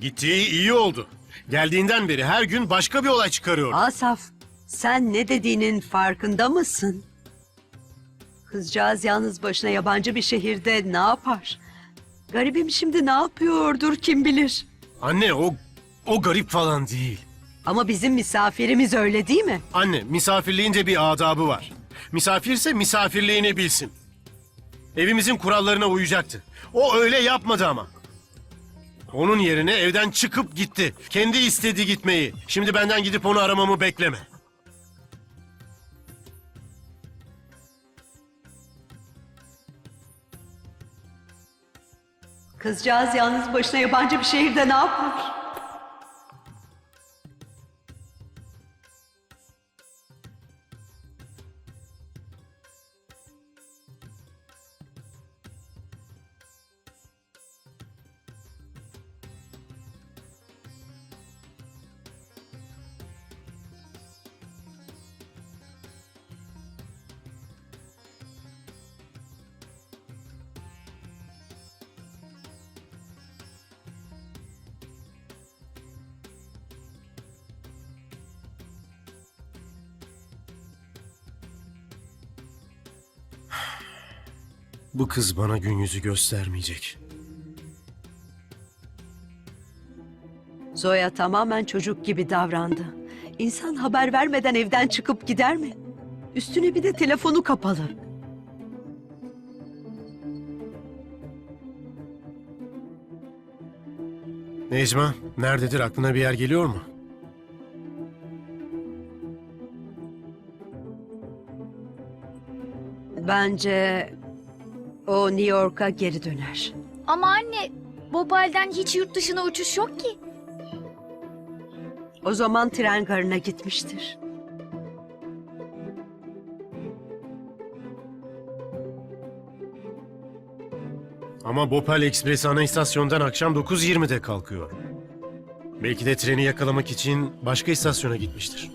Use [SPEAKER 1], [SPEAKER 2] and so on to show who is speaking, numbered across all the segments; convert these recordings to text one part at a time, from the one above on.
[SPEAKER 1] Gittiği iyi oldu. Geldiğinden beri her gün başka bir olay çıkarıyor.
[SPEAKER 2] Asaf, sen ne dediğinin farkında mısın? Kızcağız yalnız başına yabancı bir şehirde ne yapar? Garibim şimdi ne yapıyordur kim bilir.
[SPEAKER 1] Anne o o garip falan değil.
[SPEAKER 2] Ama bizim misafirimiz öyle değil mi?
[SPEAKER 1] Anne misafirliğin de bir adabı var. Misafirse misafirliğini bilsin. Evimizin kurallarına uyacaktı. O öyle yapmadı ama. Onun yerine evden çıkıp gitti. Kendi istedi gitmeyi. Şimdi benden gidip onu aramamı bekleme.
[SPEAKER 2] Kızcağız yalnız başına yabancı bir şehirde ne yapar?
[SPEAKER 1] Bu kız bana gün yüzü göstermeyecek.
[SPEAKER 2] Zoya tamamen çocuk gibi davrandı. İnsan haber vermeden evden çıkıp gider mi? Üstüne bir de telefonu kapalı.
[SPEAKER 1] Necma, nerededir aklına bir yer geliyor mu?
[SPEAKER 2] Bence o New York'a geri döner.
[SPEAKER 3] Ama anne, Bopal'den hiç yurt dışına uçuş yok ki.
[SPEAKER 2] O zaman tren garına gitmiştir.
[SPEAKER 1] Ama Bhopal Express ana istasyondan akşam 9.20'de kalkıyor. Belki de treni yakalamak için başka istasyona gitmiştir.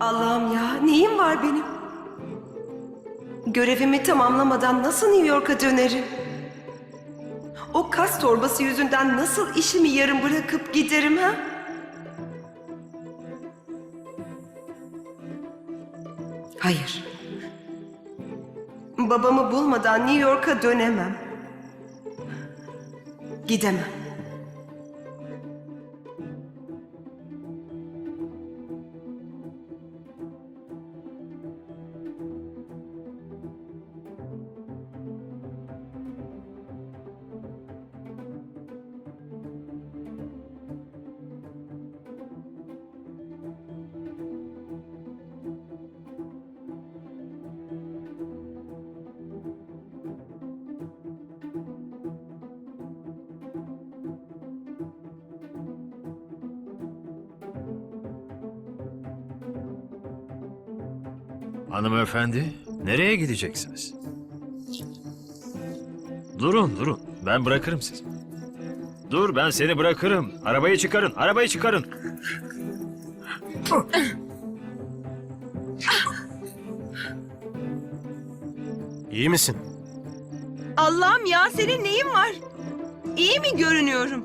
[SPEAKER 4] Allah'ım ya neyim var benim? Görevimi tamamlamadan nasıl New York'a dönerim? O kas torbası yüzünden nasıl işimi yarım bırakıp giderim ha? Hayır. Babamı bulmadan New York'a dönemem. Gidemem.
[SPEAKER 5] Hanımefendi, nereye gideceksiniz? Durun, durun. Ben bırakırım sizi. Dur, ben seni bırakırım. Arabayı çıkarın, arabayı çıkarın.
[SPEAKER 1] İyi misin?
[SPEAKER 4] Allah'ım ya senin neyin var? İyi mi görünüyorum?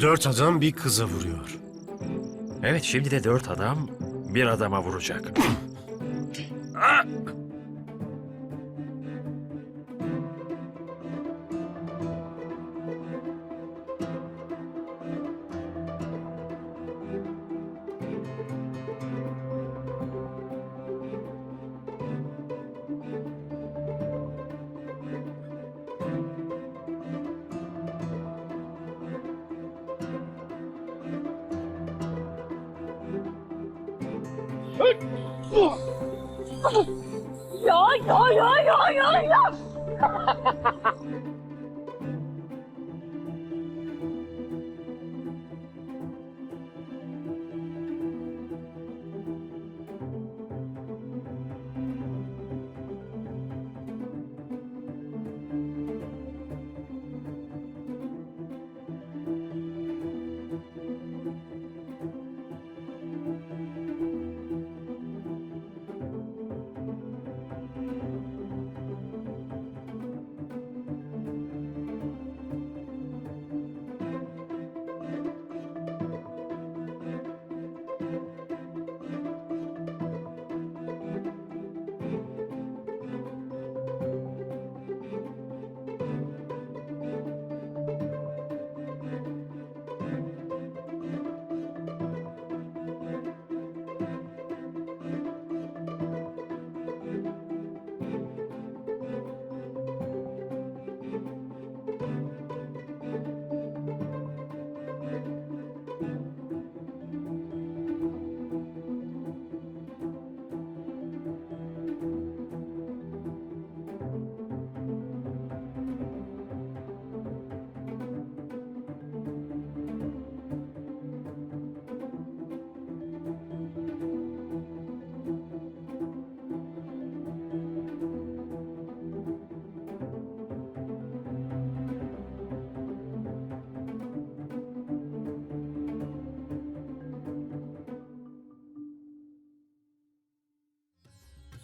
[SPEAKER 1] Dört adam bir kıza vuruyor.
[SPEAKER 5] Evet, şimdi de dört adam bir adama vuracak. 有有有有有有！哈哈哈哈哈！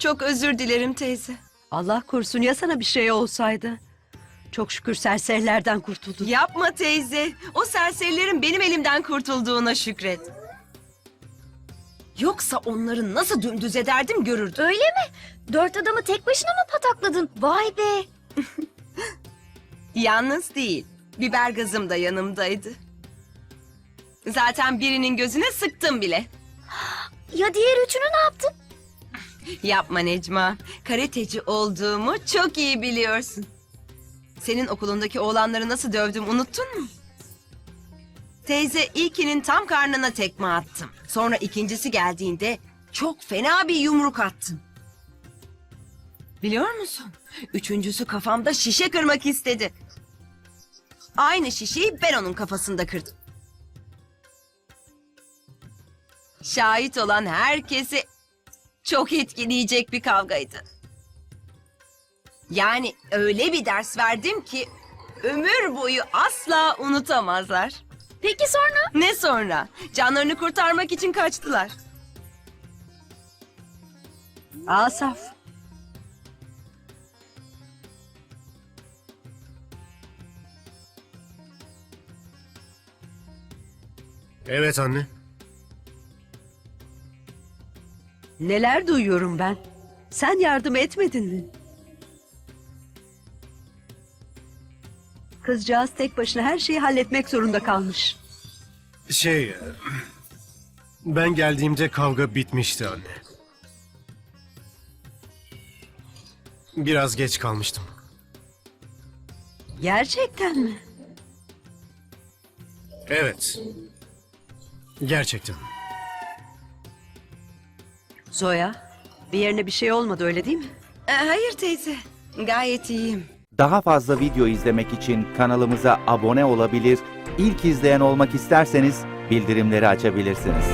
[SPEAKER 4] Çok özür dilerim teyze.
[SPEAKER 2] Allah korusun ya sana bir şey olsaydı. Çok şükür serserilerden kurtuldun.
[SPEAKER 4] Yapma teyze. O serserilerin benim elimden kurtulduğuna şükret. Yoksa onları nasıl dümdüz ederdim görürdün.
[SPEAKER 3] Öyle mi? Dört adamı tek başına mı patakladın? Vay be.
[SPEAKER 4] Yalnız değil. Biber gazım da yanımdaydı. Zaten birinin gözüne sıktım bile.
[SPEAKER 3] Ya diğer üçünü ne yaptın?
[SPEAKER 4] Yapma Necma. Karateci olduğumu çok iyi biliyorsun. Senin okulundaki oğlanları nasıl dövdüm unuttun mu? Teyze ilkinin tam karnına tekme attım. Sonra ikincisi geldiğinde çok fena bir yumruk attım. Biliyor musun? Üçüncüsü kafamda şişe kırmak istedi. Aynı şişeyi ben onun kafasında kırdım. Şahit olan herkesi çok etkileyecek bir kavgaydı. Yani öyle bir ders verdim ki ömür boyu asla unutamazlar.
[SPEAKER 3] Peki sonra?
[SPEAKER 4] Ne sonra? Canlarını kurtarmak için kaçtılar.
[SPEAKER 2] Asaf.
[SPEAKER 1] Evet anne.
[SPEAKER 2] Neler duyuyorum ben. Sen yardım etmedin mi? Kızcağız tek başına her şeyi halletmek zorunda kalmış.
[SPEAKER 1] Şey... Ben geldiğimde kavga bitmişti anne. Biraz geç kalmıştım.
[SPEAKER 2] Gerçekten mi?
[SPEAKER 1] Evet. Gerçekten.
[SPEAKER 2] Zoya, bir yerine bir şey olmadı öyle değil mi?
[SPEAKER 4] Ee, hayır teyze. Gayet iyiyim.
[SPEAKER 6] Daha fazla video izlemek için kanalımıza abone olabilir, ilk izleyen olmak isterseniz bildirimleri açabilirsiniz.